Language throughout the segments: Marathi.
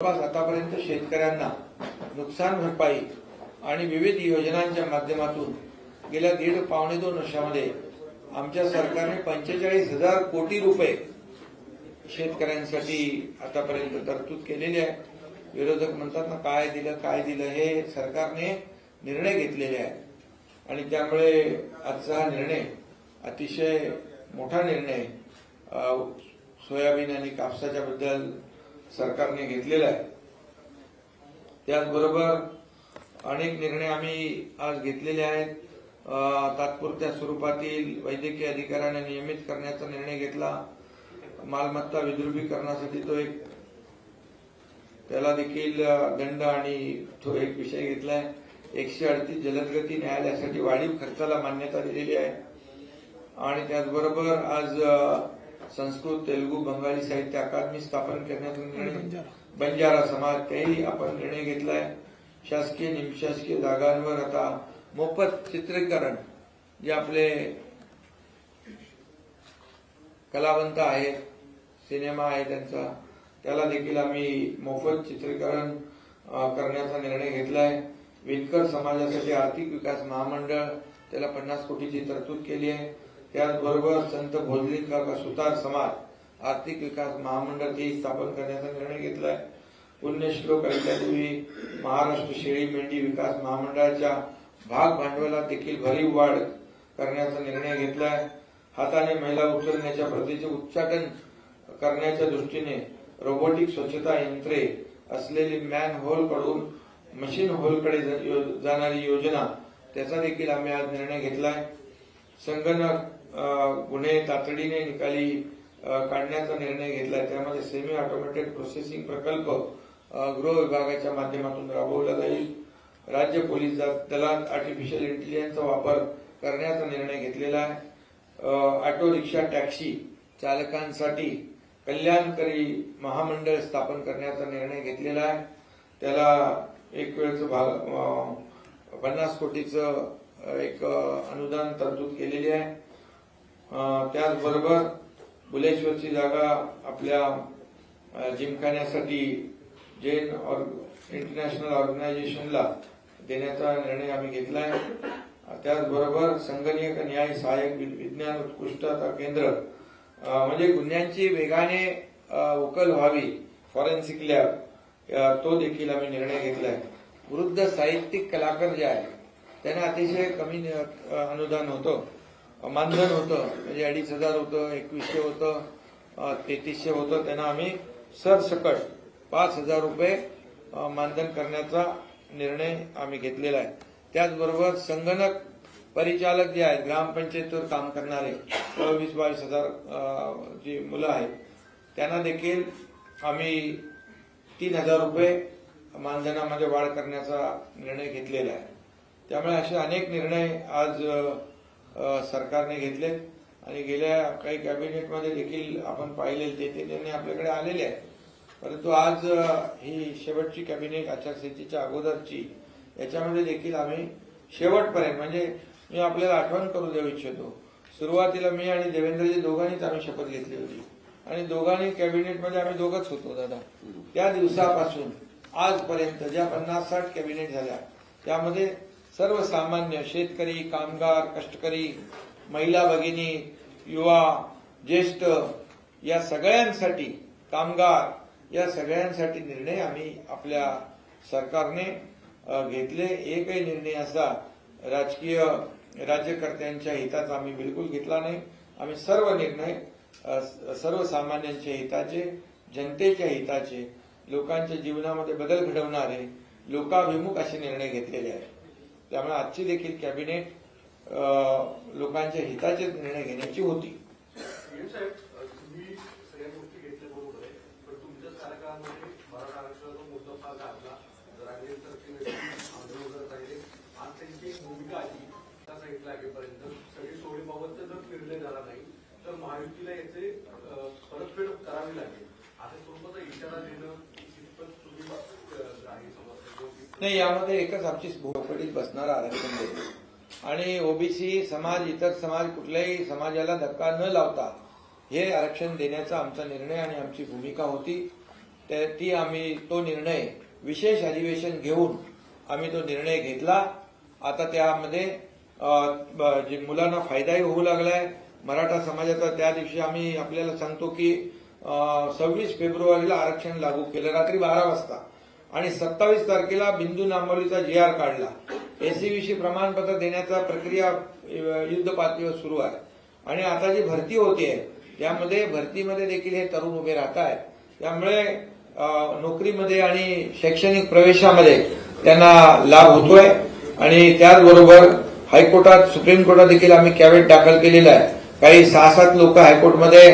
जवळपास आतापर्यंत शेतकऱ्यांना नुकसान भरपाई आणि विविध योजनांच्या माध्यमातून गेल्या दीड पावणे दोन वर्षामध्ये आमच्या सरकारने पंचेचाळीस हजार कोटी रुपये शेतकऱ्यांसाठी आतापर्यंत तरतूद केलेली आहे. विरोधक म्हणतात ना काय दिलं काय दिलं हे सरकारने निर्णय घेतलेले आहे आणि त्यामुळे आजचा हा निर्णय अतिशय मोठा निर्णय सोयाबीन आणि कापसाच्या बद्दल सरकारने घेतलेला आहे. त्याचबरोबर अनेक निर्णय आम्ही आज घेतलेले आहेत. तात्पुरत्या स्वरूपातील वैद्यकीय अधिकाऱ्यांना नियमित करण्याचा निर्णय घेतला. मालमत्ता विद्रुपीकरणासाठी तो एक त्याला देखील दंड आणि तो एक विषय घेतलाय. एकशे अडतीस जलदगती न्यायालयासाठी वाढीव खर्चाला मान्यता दिलेली आहे. आणि त्याचबरोबर आज संस्कृत तेलुगू बंगाली साहित्य अकादमी स्थापन करण्याचा निर्णय बंजारा. समाज त्याही आपण निर्णय घेतलाय. शासकीय निमशासकीय जागांवर आता मोफत चित्रीकरण जे आपले कलावंत आहेत सिनेमा आहे त्यांचा त्याला देखील आम्ही मोफत चित्रीकरण करण्याचा निर्णय घेतलाय. विणकर समाजासाठी आर्थिक विकास महामंडळ त्याला पन्नास कोटीची तरतूद केली आहे. त्याचबरोबर संत भोजली काका सुतार समाज आर्थिक विकास महामंडळ ते स्थापन करण्याचा निर्णय घेतलाय. पुण्यश्लोक ऐकल्यापूर्वी महाराष्ट्र शेळी मेंढी विकास महामंडळाच्या भाग भांडवलात देखील भरीव वाढ करण्याचा निर्णय घेतलाय. हाताने महिला उचलण्याच्या प्रतीचे उच्चाटन करण्याच्या दृष्टीने रोबोटिक स्वच्छता यंत्रे असलेली मॅन होलकडून मशीन होलकडे यो- जाणारी योजना त्याचा देखील आम्ही आज निर्णय घेतलाय. संगणक गुन्हे तातडीने निकाली काढण्याचा निर्णय घेतला. त्यामध्ये सेमी ऑटोमॅटेड प्रोसेसिंग प्रकल्प गृह विभागाच्या माध्यमातून राबवला जाईल. राज्य पोलीस दलात आर्टिफिशियल इंटेलिजन्सचा वापर करण्याचा निर्णय घेतलेला आहे. ऑटो रिक्षा टॅक्सी चालकांसाठी कल्याणकारी महामंडळ स्थापन करण्याचा निर्णय घेतलेला आहे. त्याला एक वेळचं भाग पन्नास कोटीचं एक अनुदान तरतूद केलेली आहे. त्याचबरोबर बुलेश्वरची जागा आपल्या जिमखान्यासाठी जैन और इंटरनॅशनल ऑर्गनायझेशनला देण्याचा निर्णय आम्ही घेतला आहे. त्याचबरोबर संगणक न्याय सहाय्यक वि- विज्ञान उत्कृष्टता केंद्र म्हणजे गुन्ह्यांची वेगाने उकल व्हावी फॉरेन्सिक लॅब तो देखील आम्ही निर्णय घेतला आहे. वृद्ध साहित्यिक कलाकार जे आहे त्यांना अतिशय कमी अनुदान होतं. मानधन होतं म्हणजे अडीच हजार होतं एकवीसशे होतं तेहतीसशे होतं त्यांना आम्ही सरसकट पाच हजार रुपये मानधन करण्याचा निर्णय आम्ही घेतलेला आहे. त्याचबरोबर संगणक परिचालक जे आहेत ग्रामपंचायतीवर काम करणारे वीस बावीस हजार जी मुलं आहेत त्यांना देखील आम्ही तीन हजार रुपये मानधनामध्ये वाढ करण्याचा निर्णय घेतलेला आहे. त्यामुळे असे अनेक निर्णय आज सरकारने घेतले आणि गेल्या काही कॅबिनेटमध्ये देखील आपण पाहिले ते ते निर्णय आपल्याकडे आलेले आहेत. परंतु आज ही शेवटची कॅबिनेट आचारसंहितेच्या अगोदरची याच्यामध्ये देखील आम्ही शेवटपर्यंत म्हणजे मी आपल्याला आठवण करू देऊ इच्छितो. सुरुवातीला मी आणि देवेंद्रजी दोघांनीच आम्ही शपथ घेतली होती. आणि दोघांनी कॅबिनेटमध्ये आम्ही दोघंच होतो दादा. त्या दिवसापासून आजपर्यंत ज्या पन्नास साठ कॅबिनेट झाल्या त्यामध्ये सर्वसामान्य शेतकरी कामगार कष्टकरी महिला भगिनी युवा ज्येष्ठ या सगळ्यांसाठी कामगार या सगळ्यांसाठी निर्णय आम्ही आपल्या सरकारने घेतले. एकही निर्णय असा राजकीय राज्यकर्त्यांच्या हिताचा आम्ही बिलकुल घेतला नाही. आम्ही सर्व निर्णय सर्वसामान्यांच्या हिताचे जनतेच्या हिताचे लोकांच्या जीवनामध्ये बदल घडवणारे लोकाभिमुख असे निर्णय घेतलेले आहेत. त्यामुळे आजची देखील कॅबिनेट लोकांच्या हिताचे निर्णय घेण्याची होती. साहेब तुम्ही सगळ्या गोष्टी घेतल्या आहे पण भूमिका लागेपर्यंत सगळी नाही. तर महायुतीला याचे परतफेड करावी लागेल. आता स्वरूपाचा इशारा देणं नाही यामध्ये एकच आमची भोपडीत बसणारं आरक्षण देतो आणि ओबीसी समाज इतर समाज कुठल्याही समाजाला धक्का न लावता हे आरक्षण देण्याचा आमचा निर्णय आणि आमची भूमिका होती. त्या- ती आम्ही तो निर्णय विशेष अधिवेशन घेऊन आम्ही तो निर्णय घेतला. आता त्यामध्ये जे मुलांना फायदाही होऊ लागलाय. मराठा समाजाचा त्या दिवशी आम्ही आपल्याला सांगतो की सव्वीस फेब्रुवारीला आरक्षण लागू केलं. रात्री बारा वाजता. आणि सत्तावीस तारखेला बिंदू नांबोलीचा जी आर काढला. एसीबीसी प्रमाणपत्र देण्याचा प्रक्रिया युद्ध पातळीवर सुरू आहे. आणि आता जी भरती होते त्यामध्ये भरतीमध्ये देखील हे तरुण उभे राहत आहेत त्यामुळे नोकरीमध्ये आणि शैक्षणिक प्रवेशामध्ये त्यांना लाभ होतोय. आणि त्याचबरोबर हायकोर्टात सुप्रीम कोर्टात देखील आम्ही कॅवेट दाखल केलेला आहे. काही सहा सात लोक हायकोर्टमध्ये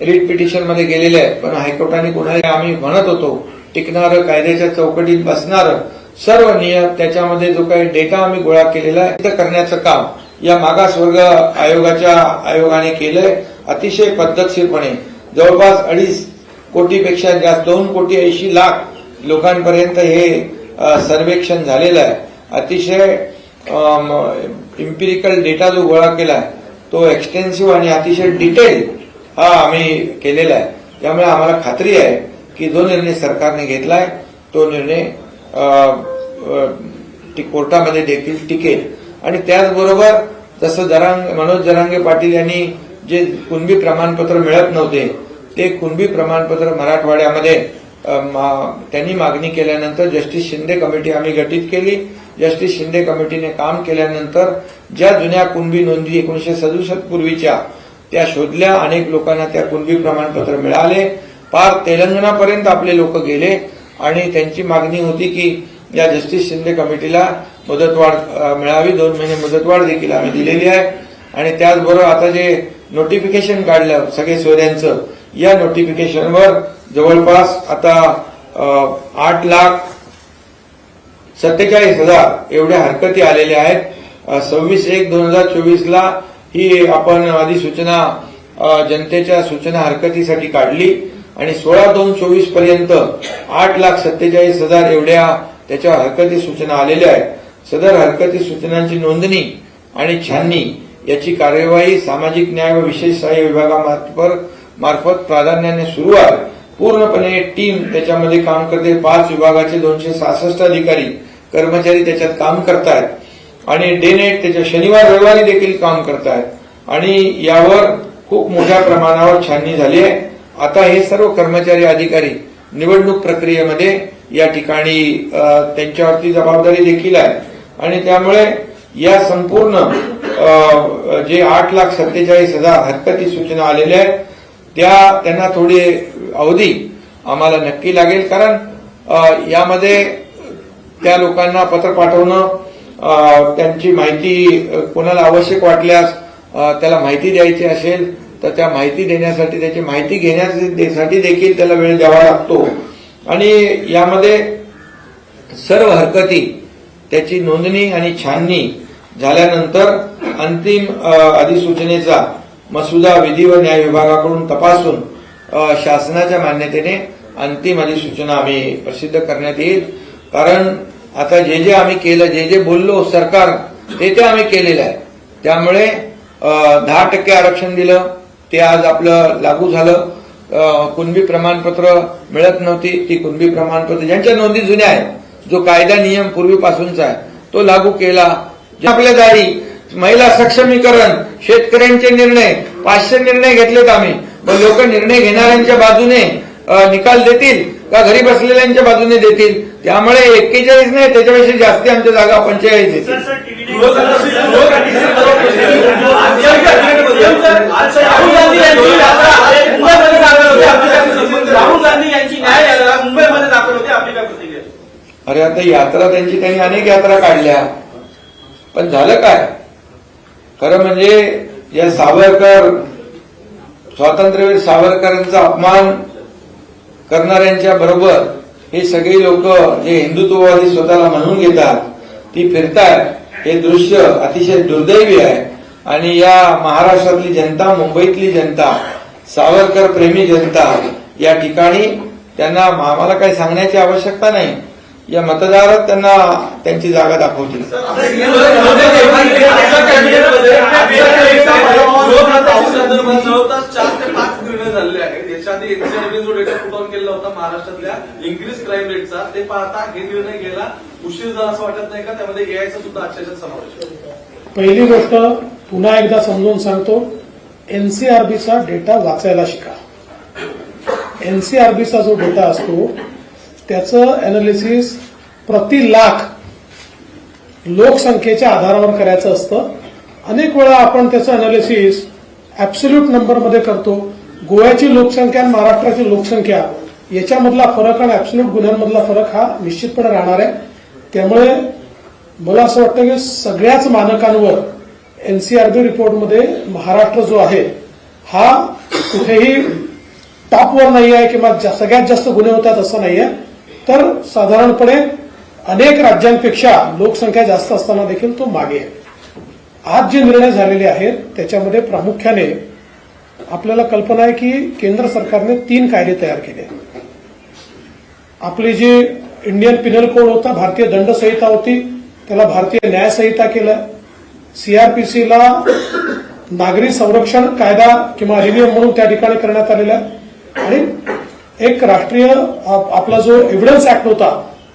रिट पिटिशनमध्ये गेलेले आहेत. पण हायकोर्टाने कोणाला आम्ही म्हणत होतो टिकणारं कायद्याच्या चौकटीत बसणारं सर्व नियम त्याच्यामध्ये जो काही डेटा आम्ही गोळा केलेला आहे ते करण्याचं काम या मागासवर्ग आयोगाच्या आयोगाने केलंय. अतिशय पद्धतशीरपणे जवळपास अडीच कोटीपेक्षा जास्त दोन कोटी ऐंशी लाख लोकांपर्यंत हे सर्वेक्षण झालेलं आहे. अतिशय इम्पिरिकल डेटा जो गोळा केलाय तो एक्सटेन्सिव्ह आणि अतिशय डिटेल हा आम्ही केलेला आहे. त्यामुळे आम्हाला खात्री आहे की जो निर्णय सरकारने घेतलाय तो निर्णय कोर्टामध्ये देखील टिकेल आणि त्याचबरोबर जसं जरांग मनोज जरांगे पाटील यांनी जे कुणबी प्रमाणपत्र मिळत नव्हते ते कुणबी प्रमाणपत्र मराठवाड्यामध्ये मा- त्यांनी मागणी केल्यानंतर जस्टिस शिंदे कमिटी आम्ही गठीत केली. जस्टिस शिंदे कमिटीने काम केल्यानंतर ज्या जुन्या कुणबी नोंदी एकोणीशे सदुसष्ट पूर्वीच्या त्या शोधल्या. अनेक लोकांना त्या कुणबी प्रमाणपत्र मिळाले. पार तेलंगणापर्यंत आपले लोक गेले आणि त्यांची मागणी होती की या जस्टिस शिंदे कमिटीला मुदतवाढ मिळावी. दोन महिने मुदतवाढ देखील आम्ही दिलेली आहे. आणि त्याचबरोबर आता जे नोटिफिकेशन काढलं सगळे सोयऱ्यांचं या नोटिफिकेशनवर जवळपास आता आठ लाख सत्तेचाळीस हजार एवढ्या हरकती आलेल्या आहेत. सव्वीस एक दोन हजार चोवीसला ही आपण अधिसूचना जनतेच्या सूचना हरकतीसाठी काढली. आणि सोळा दोन चोवीसपर्यंत आठ लाख सत्तेचाळीस हजार एवढ्या त्याच्या हरकती सूचना आलेल्या आहेत. सदर हरकती सूचनांची नोंदणी आणि छाननी याची कार्यवाही सामाजिक न्याय व विशेष सहाय्य विभागामार्फत मार्फत प्राधान्याने सुरू आहे. पूर्णपणे टीम त्याच्यामध्ये काम करते. पाच विभागाचे दोनशे सहासष्ट अधिकारी कर्मचारी त्याच्यात काम करतायत. आणि डे नाईट त्याच्या शनिवार रविवारी देखील काम करतायत. आणि यावर खूप मोठ्या प्रमाणावर छाननी झाली आहे. आता हे सर्व कर्मचारी अधिकारी निवडणूक प्रक्रियेमध्ये या ठिकाणी त्यांच्यावरती जबाबदारी देखील आहे. आणि त्यामुळे या संपूर्ण जे आठ लाख सत्तेचाळीस हजार हरकती सूचना आलेल्या आहेत त्या त्यांना थोडी अवधी आम्हाला नक्की लागेल. कारण यामध्ये त्या लोकांना पत्र पाठवणं त्यांची माहिती कोणाला आवश्यक वाटल्यास त्याला माहिती द्यायची असेल तर त्या माहिती देण्यासाठी त्याची माहिती घेण्यासाठी देखील त्याला वेळ द्यावा लागतो. आणि यामध्ये सर्व हरकती त्याची नोंदणी आणि छाननी झाल्यानंतर अंतिम अधिसूचनेचा मसुदा विधी व न्याय विभागाकडून तपासून शासनाच्या मान्यतेने अंतिम अधिसूचना आम्ही प्रसिद्ध करण्यात येईल. कारण आता जे जे आम्ही केलं जे जे बोललो सरकार ते ते आम्ही केलेलं आहे. त्यामुळे दहा टक्के आरक्षण दिलं ते आज आपलं लागू झालं. कुणबी प्रमाणपत्र मिळत नव्हती ती कुणबी प्रमाणपत्र ज्यांच्या नोंदी जुन्या आहेत जो कायदा नियम पूर्वीपासूनचा आहे तो लागू केला. आपल्या दारी महिला सक्षमीकरण शेतकऱ्यांचे निर्णय पाचशे निर्णय घेतलेत आम्ही. लोक निर्णय घेणाऱ्यांच्या बाजूने निकाल देतील का घरी बसलेल्यांच्या बाजूने देतील? त्यामुळे एक्केचाळीस नाही त्याच्यापेक्षा जास्ती आमच्या जागा पंचेचाळीस येतील राहुल गांधी यांची मुंबईमध्ये दाखल होती मुंबईमध्ये दाखल आपली काय प्रतिक्रिया? अरे आता यात्रा त्यांची त्यांनी अनेक यात्रा काढल्या. पण झालं काय? खरं म्हणजे या सावरकर स्वातंत्र्यवीर सावरकरांचा अपमान करणाऱ्यांच्या बरोबर हे सगळे लोक जे हिंदुत्ववादी स्वतःला म्हणून घेतात ती फिरतात हे दृश्य अतिशय दुर्दैवी आहे. आणि या महाराष्ट्रातली जनता मुंबईतली जनता सावरकर प्रेमी जनता या ठिकाणी त्यांना आम्हाला काही सांगण्याची आवश्यकता नाही. या मतदारात त्यांना त्यांची जागा दाखवतील. चार ते पाच निर्णय आधी एनसीआरबी जो डेटा पुट ऑन केलेला होता महाराष्ट्रातल्या इन्क्रीज क्राईम रेटचा ते पाहता हे निर्णय घ्यायला उशीर झाला असं वाटत नाही का? त्यामध्ये एआयचा सुद्धा अक्षरशः समावेश पहिली गोष्ट पुन्हा एकदा समजून सांगतो एनसीआरबीचा डेटा वाचायला शिका. एनसीआरबीचा जो डेटा असतो त्याचं अनालिसिस प्रति लाख लोकसंख्येच्या आधारावर करायचं असतं. अनेक वेळा आपण त्याचं अनालिसिस ऍब्सोल्यूट नंबरमध्ये करतो. गोव्याची लोकसंख्या आणि महाराष्ट्राची लोकसंख्या याच्यामधला फरक आणि ऍब्सोल्यूट गुन्ह्यांमधला फरक हा निश्चितपणे राहणार आहे. त्यामुळे मला असं वाटतं की सगळ्याच मानकांवर एनसीआरबी रिपोर्टमध्ये महाराष्ट्र जो आहे हा कुठेही टॉपवर नाही आहे किंवा सगळ्यात जास्त गुन्हे होतात असं नाही आहे. तर साधारणपणे अनेक राज्यांपेक्षा लोकसंख्या जास्त असताना देखील तो मागे आहे. आज जे निर्णय झालेले आहेत त्याच्यामध्ये प्रामुख्याने आपल्याला कल्पना आहे की केंद्र सरकारने तीन कायदे तयार केले. आपले आपली जी इंडियन पिनल कोड होता भारतीय दंड संहिता होती त्याला भारतीय न्याय संहिता केलं सीआरपीसीला नागरी संरक्षण कायदा किंवा अधिनियम म्हणून त्या ठिकाणी करण्यात आलेला आणि एक राष्ट्रीय आपला जो एव्हिडन्स ऍक्ट होता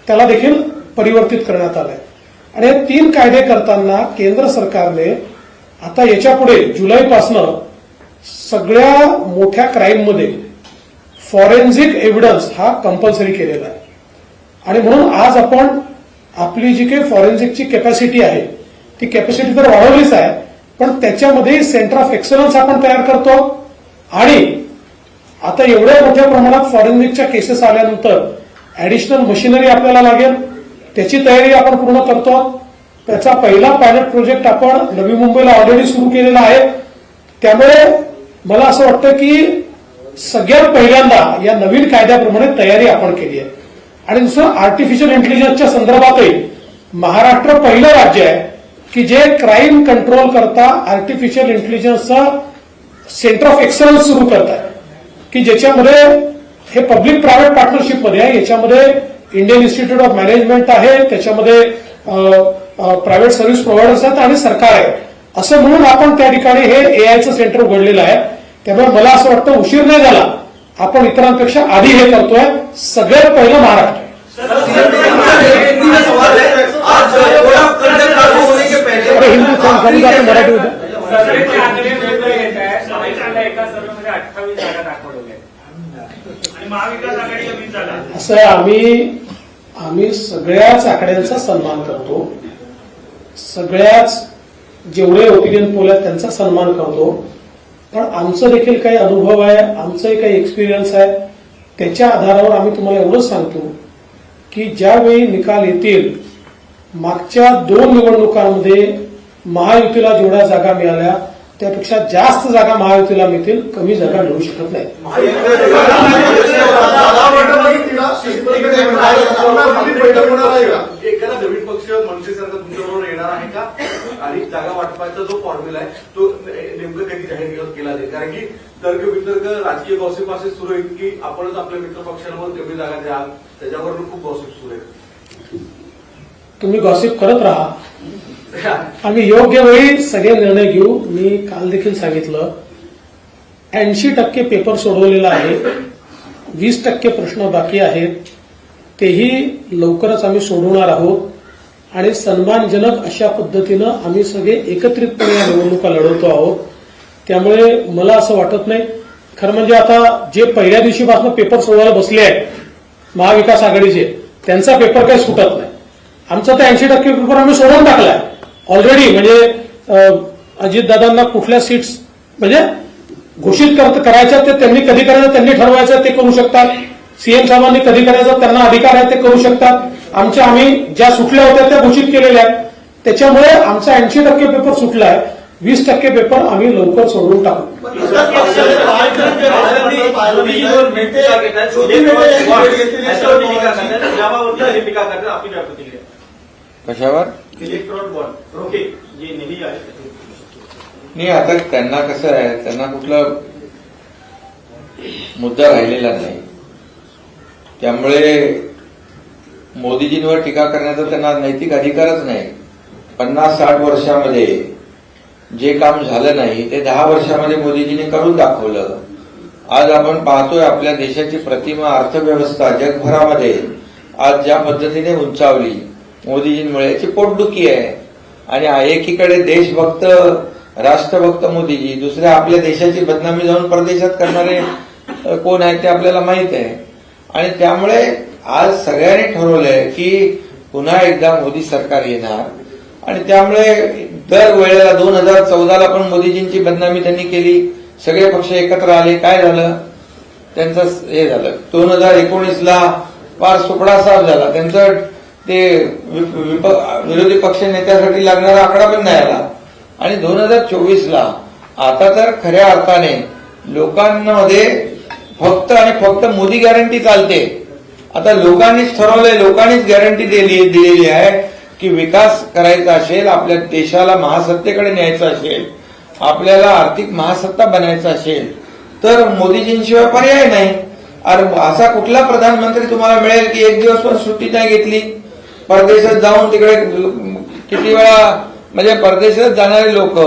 त्याला देखील परिवर्तित करण्यात आलाय. आणि हे तीन कायदे करताना केंद्र सरकारने आता याच्यापुढे जुलैपासनं सगळ्या मोठ्या क्राईममध्ये फॉरेन्सिक एव्हिडन्स हा कंपल्सरी केलेला आहे. आणि म्हणून आज आपण आपली जी काही फॉरेन्सिकची कॅपॅसिटी आहे ती कॅपॅसिटी तर वाढवलीच आहे पण त्याच्यामध्ये सेंटर ऑफ एक्सलन्स आपण तयार करतो. आणि आता एवढ्या मोठ्या प्रमाणात फॉरेन्सिकच्या केसेस आल्यानंतर ऍडिशनल मशिनरी आपल्याला लागेल त्याची तयारी आपण पूर्ण करतो. त्याचा पहिला पायलट प्रोजेक्ट आपण नवी मुंबईला ऑलरेडी सुरू केलेला आहे. त्यामुळे मला असं वाटतं की सगळ्यात पहिल्यांदा या नवीन कायद्याप्रमाणे तयारी आपण केली आहे. आणि दुसरं आर्टिफिशियल इंटेलिजन्सच्या संदर्भातही महाराष्ट्र पहिलं राज्य आहे की जे क्राईम कंट्रोल करता आर्टिफिशियल इंटेलिजन्सचा सेंटर ऑफ एक्सलन्स सुरू करत आहे. की ज्याच्यामध्ये हे पब्लिक प्रायव्हेट पार्टनरशिपमध्ये आहे याच्यामध्ये इंडियन इन्स्टिट्यूट ऑफ मॅनेजमेंट आहे त्याच्यामध्ये प्रायव्हेट सर्व्हिस प्रोव्हायडर्स आहेत आणि सरकार आहे. असं म्हणून आपण त्या ठिकाणी हे एआयचं सेंटर उघडलेलं आहे. त्यामुळे मला असं वाटतं उशीर नाही झाला. आपण इतरांपेक्षा आधी हे करतोय. सगळ्यात पहिलं महाराष्ट्र. मराठी होतं. असं आम्ही आम्ही सगळ्याच आकड्यांचा सन्मान करतो. सगळ्याच जेवढे ओपिनियन पोल आहेत त्यांचा सन्मान करतो. पण आमचं देखील काही अनुभव आहे आमचंही काही एक्सपिरियन्स आहे. त्याच्या आधारावर आम्ही तुम्हाला एवढंच सांगतो की ज्यावेळी निकाल येतील मागच्या दोन निवडणुकांमध्ये महायुतीला जेवढ्या जागा मिळाल्या त्यापेक्षा जास्त जागा महायुतीला मिळतील कमी जागा मिळू शकत नाही. आणि जागा वाटपाचा जो फॉर्म्युला आहे तो नेमकं कधी जाहीर केला जाईल. कारण की तर्क वितर्क राजकीय गॉसिप असे सुरू आहेत की आपणच आपल्या मित्र तेवढी जागा द्या त्याच्यावर खूप गॉसिप सुरू आहेत. तुम्ही गॉसिप करत राहा. आम्ही योग्य वेळी सगळे निर्णय घेऊ. मी काल देखील सांगितलं ऐंशी टक्के पेपर सोडवलेला आहे वीस टक्के प्रश्न बाकी आहेत तेही लवकरच आम्ही सोडवणार आहोत. आणि सन्मानजनक अशा पद्धतीनं आम्ही सगळे एकत्रितपणे या निवडणुका लढवतो आहोत. त्यामुळे मला असं वाटत नाही. खरं म्हणजे आता जे पहिल्या दिवशीपासून पेपर सोडवायला बसले आहेत महाविकास आघाडीचे त्यांचा पेपर काही सुटत नाही. आमचा तर ऐंशी टक्के पेपर आम्ही सोडून टाकलाय. ऑलरेडी म्हणजे अजितदादांना कुठल्या सीट्स म्हणजे घोषित करत करायच्या ते त्यांनी कधी करायचं त्यांनी ठरवायचं ते करू शकतात. सीएम साहेबांनी कधी करायचं त्यांना अधिकार आहे ते करू शकतात. आमच्या आम्ही ज्या सुटल्या होत्या त्या घोषित केलेल्या आहेत. त्याच्यामुळे आमचा ऐंशी टक्के पेपर सुटलाय. वीस टक्के पेपर आम्ही लवकर सोडून टाकू. कशावर? इलेक्ट्रॉन बॉन्ड रोखे जे निधी आहे नाही आता त्यांना कसं आहे? त्यांना कुठलं मुद्दा राहिलेला नाही. त्यामुळे मोदीजींवर टीका करण्याचा त्यांना नैतिक अधिकारच नाही. पन्नास साठ वर्षामध्ये जे काम झालं नाही ते दहा वर्षामध्ये मोदीजींनी करून दाखवलं. आज आपण पाहतोय आपल्या देशाची प्रतिमा अर्थव्यवस्था जगभरामध्ये आज ज्या पद्धतीने उंचावली मोदीजींमुळे याची पोटदुखी आहे. आणि एकीकडे देशभक्त राष्ट्रभक्त मोदीजी दुसऱ्या आपल्या देशाची बदनामी जाऊन परदेशात करणारे कोण आहेत ते आपल्याला माहीत आहे. आणि त्यामुळे आज सगळ्यांनी ठरवलंय की पुन्हा एकदा मोदी सरकार येणार. आणि त्यामुळे दर वेळेला दोन हजार चौदाला पण मोदीजींची बदनामी त्यांनी केली. सगळे पक्ष एकत्र आले. काय झालं? त्यांचं हे झालं. दोन हजार एकोणीसला फार सुपडा साफ झाला. त्यांचं ते विप- विरोधी पक्ष नेत्यासाठी लागणारा आकडा पण नाही आला. आणि दोन हजार चोवीसला आता तर खऱ्या अर्थाने लोकांमध्ये फक्त आणि फक्त मोदी गॅरंटी चालते. आता लोकांनीच ठरवलंय लोकांनीच गॅरंटी दिली दिलेली आहे की विकास करायचा असेल आपल्या देशाला महासत्तेकडे न्यायचा असेल आपल्याला आर्थिक महासत्ता बनायचा असेल तर मोदीजींशिवाय पर्याय नाही. अरे असा कुठला प्रधानमंत्री तुम्हाला मिळेल की एक दिवस पण सुट्टी नाही घेतली? परदेशात जाऊन तिकडे किती वेळा म्हणजे परदेशात जाणारे लोक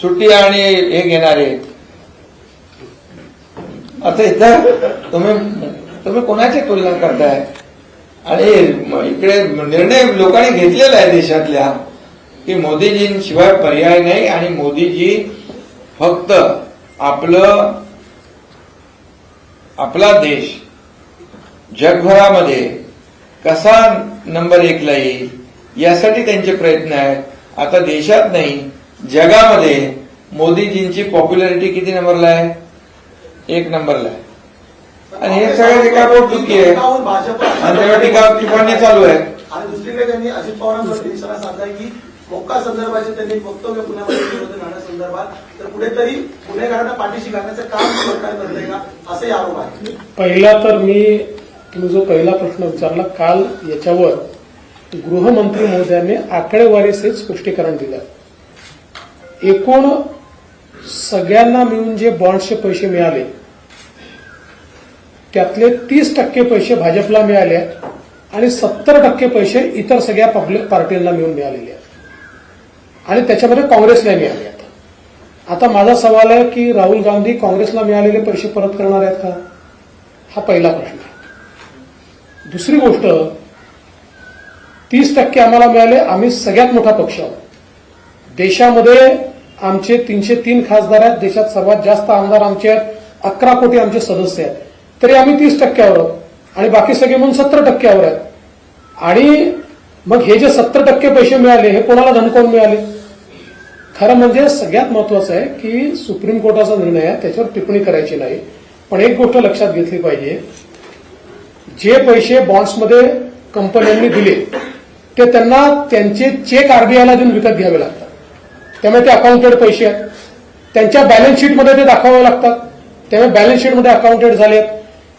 सुट्टी आणि हे घेणारे. आता इथं तुम्ही तुम्ही कोणाची तुलना करताय? आणि इकडे निर्णय लोकांनी घेतलेला आहे देशातल्या की मोदीजींशिवाय पर्याय नाही आणि मोदीजी फक्त आपलं आपला देश जगभरामध्ये कसा नंबर एकला येईल यासाठी त्यांचे प्रयत्न आहेत. आता देशात नाही जगामध्ये मोदीजींची पॉप्युलॅरिटी किती नंबरला आहे? एक नंबरला आहे. आणि हे सगळं टीका पोटदुखी आहे. आणि तेव्हा टीका टिप्पणी चालू आहे. आणि दुसरीकडे त्यांनी अजित पवारांवरती निशाणा साधलाय की मोक्का संदर्भाचे त्यांनी वक्तव्य पुण्यामध्ये नाण्यासंदर्भात तर कुठेतरी गुन्हेगारांना पाठीशी घालण्याचं काम सरकार करतंय का? असे आरोप आहे पहिला तर मी तुम्ही जो पहिला प्रश्न विचारला काल याच्यावर गृहमंत्री महोदयांनी आकडेवारीसहित स्पष्टीकरण दिलं. एकूण सगळ्यांना मिळून जे बॉन्ड्सचे पैसे मिळाले त्यातले तीस टक्के पैसे भाजपला मिळाले आहेत आणि सत्तर टक्के पैसे इतर सगळ्या पब्लिक पार्टींना मिळून मिळालेले आहेत. आणि त्याच्यामध्ये काँग्रेसला मिळाले आहेत. आता माझा सवाल आहे की राहुल गांधी काँग्रेसला मिळालेले पैसे परत करणार आहेत का? हा पहिला प्रश्न आहे. दुसरी गोष्ट तीस टक्के आम्हाला मिळाले आम्ही सगळ्यात मोठा पक्ष आहोत. देशामध्ये आमचे तीनशे तीन खासदार आहेत देशात सर्वात जास्त आमदार आमचे आहेत अकरा कोटी आमचे सदस्य आहेत. तरी आम्ही तीस टक्क्यावर आहोत. आणि बाकी सगळे म्हणून सत्तर टक्क्यावर आहेत. आणि मग हे जे सत्तर टक्के पैसे मिळाले हे कोणाला धनकावून मिळाले? खरं म्हणजे सगळ्यात महत्वाचं आहे की सुप्रीम कोर्टाचा निर्णय आहे त्याच्यावर टिप्पणी करायची नाही. पण एक गोष्ट लक्षात घेतली पाहिजे. जे पैसे बॉन्ड्समध्ये कंपन्यांनी दिले ते त्यांना त्यांचे चेक आरबीआयला देऊन विकत घ्यावे लागतात. त्यामुळे ते अकाउंटेड पैसे आहेत. त्यांच्या बॅलन्स शीटमध्ये ते दाखवावे लागतात. त्यामुळे बॅलन्स शीटमध्ये अकाउंटेड झाले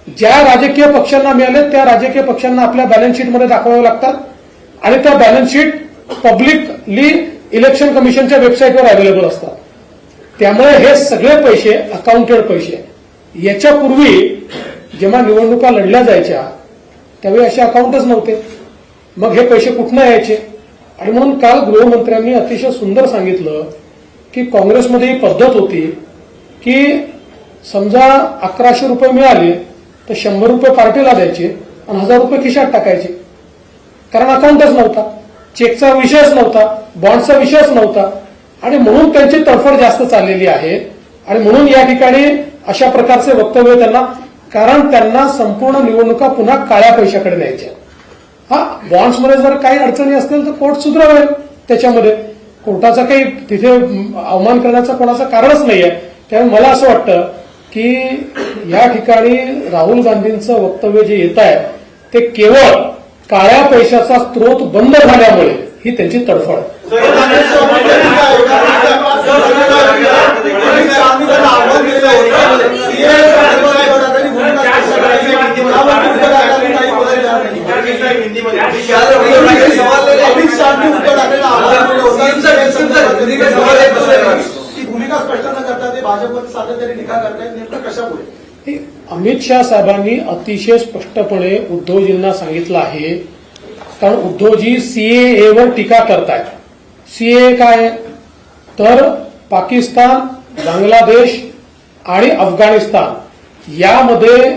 ज्या राजकीय पक्षांना मिळाले त्या राजकीय पक्षांना आपल्या बॅलन्स शीटमध्ये दाखवावे लागतात आणि त्या बॅलन्स शीट पब्लिकली इलेक्शन कमिशनच्या वेबसाईटवर अवेलेबल असतात. त्यामुळे हे सगळे पैसे अकाउंटेड पैसे याच्यापूर्वी जेव्हा निवडणुका लढल्या जायच्या त्यावेळी असे अकाउंटच नव्हते. मग हे पैसे कुठनं यायचे? आणि म्हणून काल गृहमंत्र्यांनी अतिशय सुंदर सांगितलं की काँग्रेसमध्ये ही पद्धत होती की समजा अकराशे रुपये मिळाले तर शंभर रुपये पार्टीला द्यायचे आणि हजार रुपये खिशात टाकायचे. कारण अकाउंटच नव्हता. चेकचा विषयच नव्हता. बॉन्डचा विषयच नव्हता. आणि म्हणून त्यांची तडफड जास्त चाललेली आहे. आणि म्हणून या ठिकाणी अशा प्रकारचे वक्तव्य त्यांना कारण त्यांना संपूर्ण निवडणुका पुन्हा काळ्या पैशाकडे न्यायच्या. हा बॉन्ड्समध्ये जर काही अडचणी असतील तर कोर्ट सुधारेल त्याच्यामध्ये. कोर्टाचा काही तिथे अवमान करण्याचं कोणाचं कारणच नाही आहे त्यामुळे मला असं वाटतं की या ठिकाणी राहुल गांधींचं वक्तव्य जे येत आहे ते केवळ काळ्या पैशाचा स्रोत बंद झाल्यामुळे ही त्यांची तडफड आहे. अमित शहानी प्रश्न न करता ते भाजपमध्ये सातत्याने टीका करतायत नेमकं कशामुळे? अमित शहा साहेबांनी अतिशय स्पष्टपणे उद्धवजींना सांगितलं आहे. कारण उद्धवजी सीएए वर टीका करतायत. सीए काय? तर पाकिस्तान बांगलादेश आणि अफगाणिस्तान यामध्ये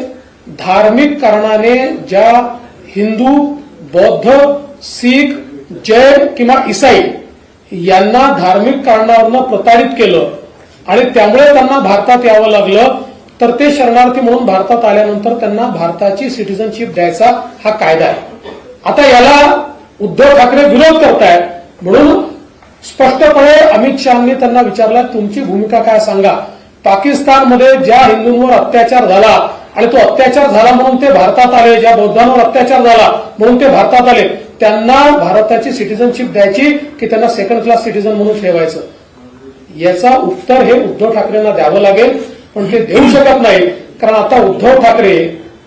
धार्मिक कारणाने ज्या हिंदू बौद्ध शीख जैन किंवा इसाई यांना धार्मिक कारणावरनं प्रताडित केलं आणि त्यामुळे त्यांना भारतात यावं लागलं. तर ते शरणार्थी म्हणून भारतात आल्यानंतर त्यांना भारताची सिटिझनशिप द्यायचा हा कायदा आहे. आता याला उद्धव ठाकरे विरोध करतायत. म्हणून स्पष्टपणे अमित शहानी त्यांना विचारला तुमची भूमिका काय सांगा? पाकिस्तानमध्ये ज्या हिंदूंवर अत्याचार झाला आणि तो अत्याचार झाला म्हणून ते भारतात आले ज्या बौद्धांवर अत्याचार झाला म्हणून ते भारतात आले त्यांना भारताची सिटिझनशिप द्यायची की त्यांना सेकंड क्लास सिटिझन म्हणून ठेवायचं? याचा उत्तर हे उद्धव ठाकरेंना द्यावं लागेल पण ते देऊ शकत नाही. कारण आता उद्धव ठाकरे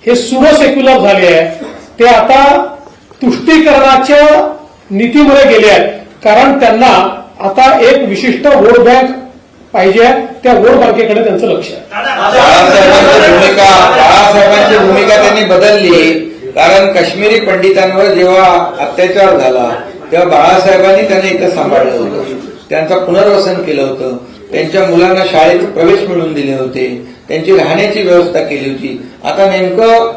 हे सुरो सेक्युलर झाले आहे ते आता तुष्टीकरणाच्या नीतीमध्ये गेले आहेत. कारण त्यांना आता एक विशिष्ट वोट बँक पाहिजे त्या वोट बँकेकडे त्यांचं लक्ष आहे. बाळासाहेबांची भूमिका बाळासाहेबांची भूमिका त्यांनी बदलली. कारण काश्मीरी पंडितांवर जेव्हा अत्याचार झाला तेव्हा बाळासाहेबांनी त्यांना इथं सांभाळलं होतं. त्यांचा पुनर्वसन केलं होतं त्यांच्या मुलांना शाळेत प्रवेश मिळवून दिले होते त्यांची राहण्याची व्यवस्था केली होती आता नेमकं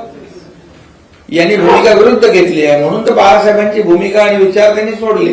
यांनी भूमिका विरुद्ध घेतली आहे म्हणून तर बाळासाहेबांची भूमिका आणि विचार त्यांनी सोडले